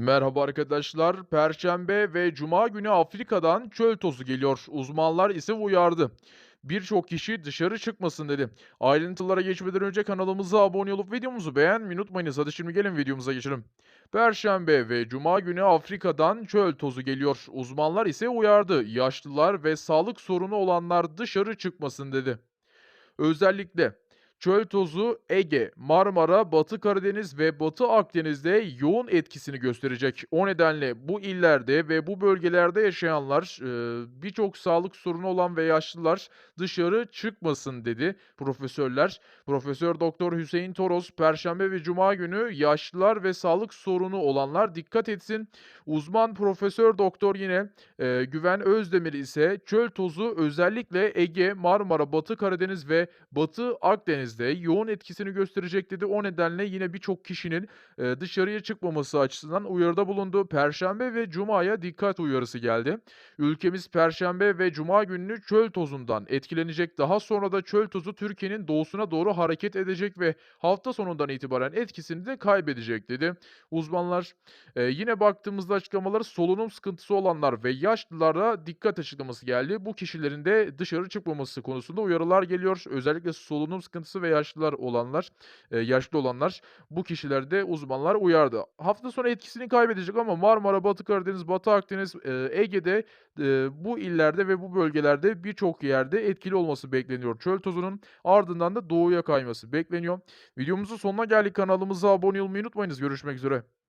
Merhaba arkadaşlar. Perşembe ve Cuma günü Afrika'dan çöl tozu geliyor. Uzmanlar ise uyardı. Birçok kişi dışarı çıkmasın dedi. Ayrıntılara geçmeden önce kanalımıza abone olup videomuzu beğenmeyi unutmayınız. Hadi şimdi gelin videomuza geçelim. Perşembe ve Cuma günü Afrika'dan çöl tozu geliyor. Uzmanlar ise uyardı. Yaşlılar ve sağlık sorunu olanlar dışarı çıkmasın dedi. Özellikle çöl tozu Ege, Marmara, Batı Karadeniz ve Batı Akdeniz'de yoğun etkisini gösterecek. O nedenle bu illerde ve bu bölgelerde yaşayanlar, eee, birçok sağlık sorunu olan ve yaşlılar dışarı çıkmasın dedi profesörler. Profesör Doktor Hüseyin Toros, Perşembe ve Cuma günü yaşlılar ve sağlık sorunu olanlar dikkat etsin. Uzman Profesör Doktor yine Eee, Güven Özdemir ise çöl tozu özellikle Ege, Marmara, Batı Karadeniz ve Batı Akdeniz'de yoğun etkisini gösterecek dedi. O nedenle yine birçok kişinin eee, dışarıya çıkmaması açısından uyarıda bulundu. Perşembe ve Cuma'ya dikkat uyarısı geldi. Ülkemiz Perşembe ve Cuma gününü çöl tozundan etkilenecek. Daha sonra da çöl tozu Türkiye'nin doğusuna doğru hareket edecek ve hafta sonundan itibaren etkisini de kaybedecek dedi. Uzmanlar Eee, yine baktığımızda açıklamaları solunum sıkıntısı olanlar ve yaşlılara dikkat açıklaması geldi. Bu kişilerin de dışarı çıkmaması konusunda uyarılar geliyor. Özellikle solunum sıkıntısı ve yaşlılar olanlar, eee, yaşlı olanlar bu kişilerde uzmanlar uyardı. Hafta sonu etkisini kaybedecek ama Marmara, Batı Karadeniz, Batı Akdeniz, eee, Ege'de, eee, bu illerde ve bu bölgelerde birçok yerde etkili olması bekleniyor. Çöl tozunun ardından da doğuya kayması bekleniyor. Videomuzun sonuna geldik. Kanalımıza abone olmayı unutmayınız. Görüşmek üzere.